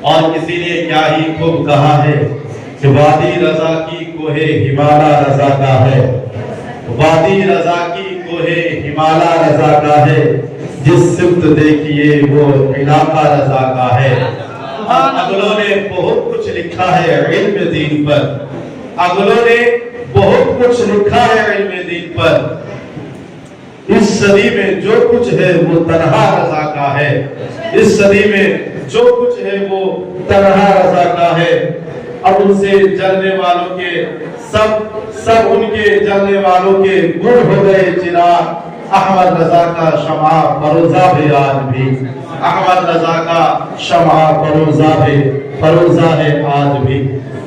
اور کسی نے کیا ہی خوب کہا ہے کہ وادی رضا کی کوہ ہمالا رضا کا ہے۔ وادی رضا کی کوہ ہمالا رضا کا ہے۔ جس سمت دیکھیے وہ علاقہ رضا کا ہے۔ ہاں اگلوں نے بہت کچھ لکھا ہے علم دین پر۔ अगलों ने बहुत कुछ लिखा है इल्म दीन पर। इस सदी में जो कुछ है वो तनहा रजा का है। इस सदी में जो कुछ है वो तनहा रजा का है। अब उनसे जलने वालों के सब सब उनके जलने वालों के गुण हो गए चिरा अहमद रजा का शमा परोजा भी आज भी। अहमद रजा का शमा परोजा भी परोजा है आज भी।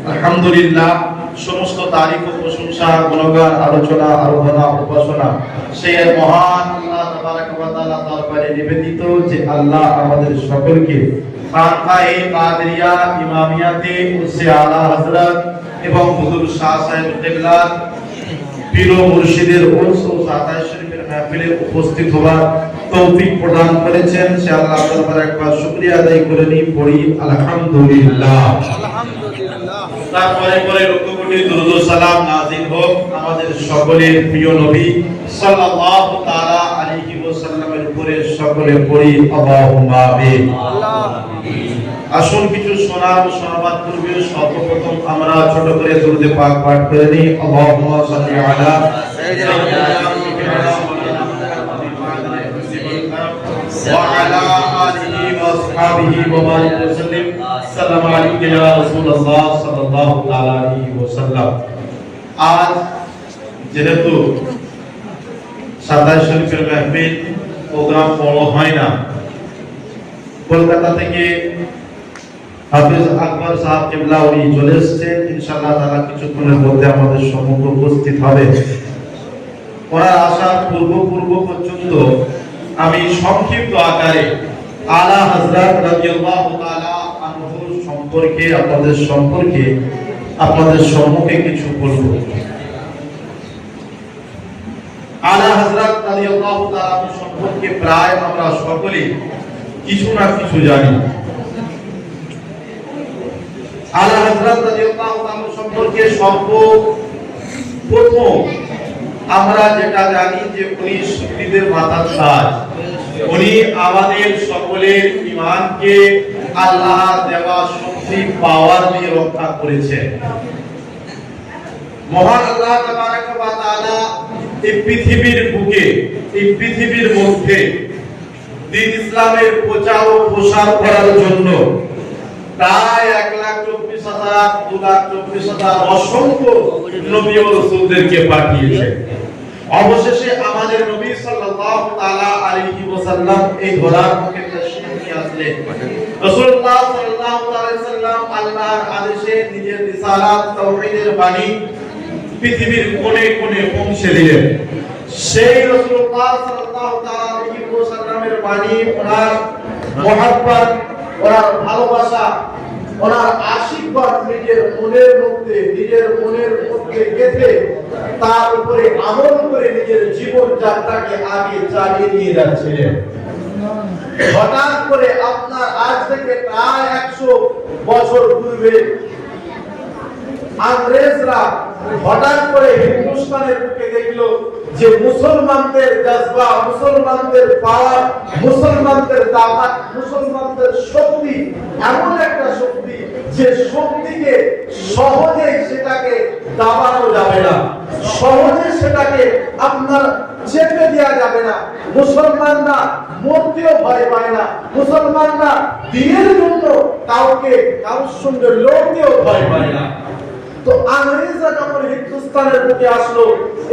अलहमदुल्ला সমস্ত তারিফ ও প্রশংসা, গুণগান, আলোচনা, আরাধনা, উপাসনা, সেই মহান আল্লাহ তাবারক ওয়া তাআলা দরবারে নিবেদিত যে আল্লাহ আমাদের সকলকে খানকায়ে কাদরিয়া, ইমামিয়াতে উসে আলা হযরত এবং হুজুর শাহ সাহেব কিবলা, পীর ও মুর্শিদের উরস ও সাতাশ শরীফের মাহফিলে উপস্থিত হওয়ার তৌফিক প্রদান করেছেন। সে আল্লাহ দরবারে একবার শুকরিয়া আদায় করে নিই পড়ি আলহামদুলিল্লাহ। তারপরে পরে লক্ষ কোটি দুরুদ ও সালাম নাযিল হোক আমাদের সকলের প্রিয় নবী সাল্লাল্লাহু তাআলা আলাইহি ওয়াসাল্লামের উপরে সকলে পড়ি আল্লাহুম্মা আমিন। আসুন কিছু শোনার শোনাবার পূর্বে সর্বপ্রথম আমরা ছোট করে দুরুদে পাক পাঠ করে নিই আল্লাহুম্মা সাল্লি আলা وعلى آله وأصحابه وبارك وسلم السلام عليك يا رسول الله صلى الله تعالى عليه وسلم আজ যেহেতু সাতাশ শরীফের মাহফিল প্রোগ্রাম বড় হয় না কলকাতা থেকে হাফিজ আকবর সাহেব কেবলা উনি চলে এসেছেন ইনশাআল্লাহ তারা কিছুক্ষণের মধ্যে আমাদের সম্মুখে উপস্থিত হবে ওনার আসার পূর্ব পূর্ব পর্যন্ত আমি সংক্ষিপ্ত আকারে আলা হযরত রাদিয়াল্লাহু তাআলা আনহু সম্পর্কে, আপনাদের সম্পর্কে, আপনাদের সম্মুখে কিছু বলব। আলা হযরত রাদিয়াল্লাহু তাআলা সম্পর্কে প্রায় আমরা সকলেই কিছু না কিছু জানি। আলা হযরত রাদিয়াল্লাহু তাআলা সম্পর্কে সর্ব প্রথম আমরা যেটা জানি যে উনি শহীদের মাথার তাজ উনি আমাদের সকলের ইমানকে আল্লাহ দেওয়া শক্তি পাওয়ার দিয়ে রক্ষা করেছেন। মহান আল্লাহ তাবারক ওয়া তাআলা এই পৃথিবীর বুকে, এই পৃথিবীর মধ্যে দিন ইসলামের প্রচার ও প্রসার করার জন্য প্রায় এক লাখ চব্বিশ হাজার, দু লাখ চব্বিশ হাজার অসংখ্য নবী ও রসুলদেরকে পাঠিয়েছে। অবশেষে আমাদের নবী সাল্লাল্লাহু তাআলা আলাইহি ওয়াসাল্লাম এই ধরার মুখে তাশরীফ নিয়ে আসলেন। রাসূলুল্লাহ সাল্লাল্লাহু আলাইহি ওয়াসাল্লাম আল্লাহর আদেশে নিজের রিসালাত, তাওহীদের বাণী পৃথিবীর কোণে কোণে পৌঁছে দিলেন। সেই রাসূলুল্লাহ সাল্লাল্লাহু আলাইহি ওয়াসাল্লামের বাণী, ওনার মহব্বত ওনার ভালোবাসা, ওনার আশীর্বাদ নিজের মনের মধ্যে, নিজের মনের মধ্যে গেঁথে তার উপরে আমল করে নিজের জীবন যাত্রাকে আগে চালিয়ে নিয়ে যাচ্ছিলেন। হঠাৎ করে আপনার আজ থেকে প্রায় একশো বছর পূর্বে আংরেজরা হঠাৎ করে হিন্দুস্তানের বুকে দেখল যে মুসলমানদের জজবা, মুসলমানদের পাওয়ার, মুসলমানদের দাওয়াত, মুসলমানদের শক্তি, এমন একটা শক্তি যে শক্তিকে সহজে সেটাকে দাবানো যাবে না। সহজে সেটাকে আপনার চেপে দেওয়া যাবে না। মুসলমানরা মরতেও ভয় পায় না। মুসলমানরা দিনের জন্য কাউকে, কারোর সঙ্গে লড়তেও ভয় পায় না। তো আংরেজরা যখন হিন্দুস্তানের বুকে আসলো,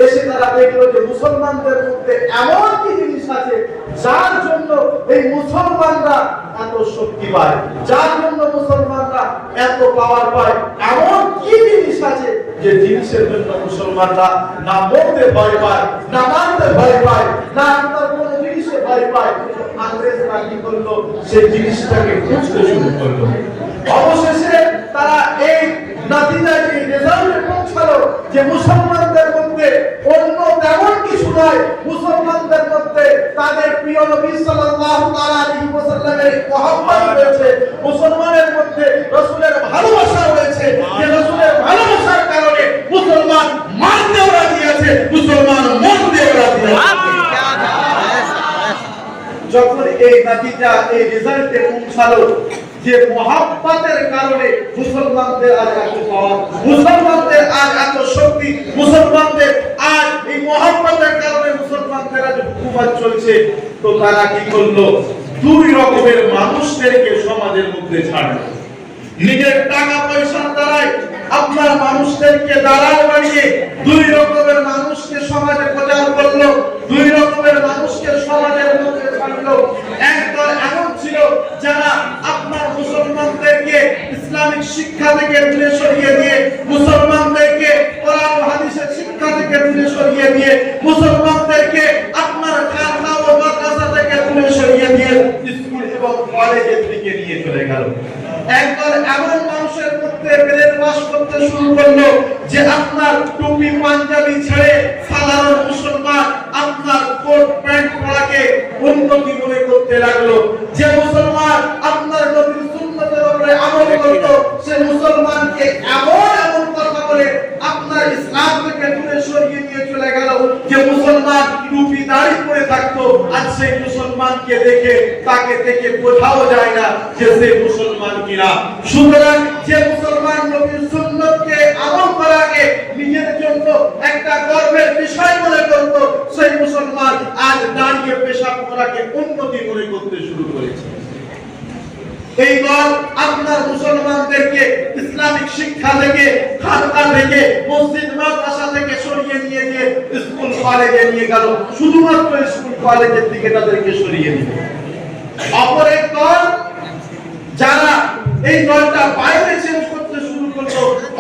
এসে তারা দেখল যে মুসলমানদের মধ্যে এমন কি জিনিস আছে যার জন্য এই মুসলমানরা এত শক্তি পায়, যার জন্য মুসলমানরা এত পাওয়ার পায়, এমন কি জিনিস আছে যে জিনিসের জন্য মুসলমানরা না মরতে ভয় পায়, না মানতে ভয় পায়, না আপনার কোন জিনিসে ভয় পায়। আংরেজরা কি করল? সেই জিনিসটাকে খুঁজতে শুরু করল। অবশেষে তারা এই পৌঁছালো যে মুসলমানদের মধ্যে অন্য তেমন কিছু নয়, মুসলমানদের মধ্যে তাদের প্রিয় নবী সাল্লাল্লাহু আলাইহি ওয়াসাল্লামের মহব্বত রয়েছে। মুসলমানের মধ্যে রাসূলের ভালোবাসা রয়েছে। যে রাসূলের ভালোবাসার কারণে মুসলমান মান রাজি আছে মুসলমান মন রাজি আছে যখন এই নাতিজা এই রেজাল্টে পৌঁছালো যে মহাব্বতের কারণে মুসলমানদের আজ এত পাওয়ার মুসলমানদের আজ এত শক্তি, মুসলমানদের আজ এই মহাব্বতের কারণে মুসলমানদের আজ হুকুমত চলছে। তো তারা কি করল? দুই রকমের মানুষদেরকে সমাজের মধ্যে ছাড়লো। নিজের টাকা পয়সার দ্বারাই আপনার মানুষদেরকে দাঁড়াল বানিয়ে দুই রকমের মানুষকে সমাজে প্রচার করল। দুই রকমের মানুষকে সমাজের মধ্যে ছাড়লো। একদল এমন ছিল যারা আপনার মুসলমানদেরকে ইসলামিক শিক্ষা থেকে দূরে সরিয়ে দিয়ে, মুসলমানদেরকে কোরআন হাদিসের শিক্ষা থেকে দূরে সরিয়ে দিয়ে, মুসলমানদেরকে আপনার খানকা ও মাদ্রাসা থেকে দূরে সরিয়ে দিয়ে স্কুল এবং কলেজের দিকে নিয়ে চলে গেল। একদল এমন মানুষের মধ্যে বেলের বাস করতে শুরু করল যে আপনার টুপি, পাঞ্জাবি ছেড়ে সাধারণ মুসলমান আপনার কোট, প্যান্ট পরাকে উন্নতি মনে করতে লাগল। যে মুসলমান আপনার নবীর সুন্নতের উপরে আমল করত সে মুসলমানকে এমন এমন কথা বলে আপনার ইসলাম থেকে দূরে সরিয়ে নিয়ে চলে গেল যে মুসলমান টুপি দাড়ি পরে থাকতো আজ সেই মুসলমানকে দেখে তাকে দেখে বোঝাও যায় না যে সে মুসলমান কিনা। সুতরাং যে মুসলমান নবীর সুন্নতকে আমল করাকে নিজের জন্য একটা গর্বের বিষয় মনে করত, সেই মুসলমান আজ দাঁড়িয়ে পেশাব করাকে উন্নতি মনে করতে শুরু করেছে। এই দল আপনার মুসলমানদেরকে ইসলামিক শিক্ষা থেকে খানকা থেকে মসজিদ, মাদ্রাসা থেকে সরিয়ে নিয়ে গিয়ে স্কুল, কলেজে নিয়ে গেল। শুধুমাত্র স্কুল, কলেজের দিকে তাদেরকে সরিয়ে নিল অপর এক দল যারা এই দলটা বাইরে চেঞ্জ করতে শুরু করল।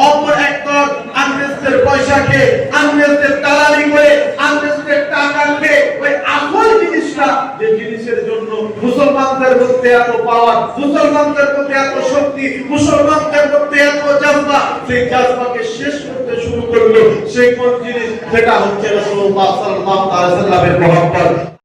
অপর এক দল আংরেজদের পয়সাকে আংরেজদের দালালি করে আংরেজদের টাকা খেয়ে ওই আসল জিনিসটা যে জিনিসের জন্য মুসলমানদের মধ্যে এত পাওয়ার মুসলমানদের মধ্যে এত শক্তি, মুসলমানদের মধ্যে এত জাজবা, সেই জাজবাকে শেষ করতে শুরু করল। সেই কোন জিনিস? যেটা হচ্ছে রাসূলুল্লাহ সাল্লাল্লাহু আলাইহি ওয়াসাল্লামের মহব্বত।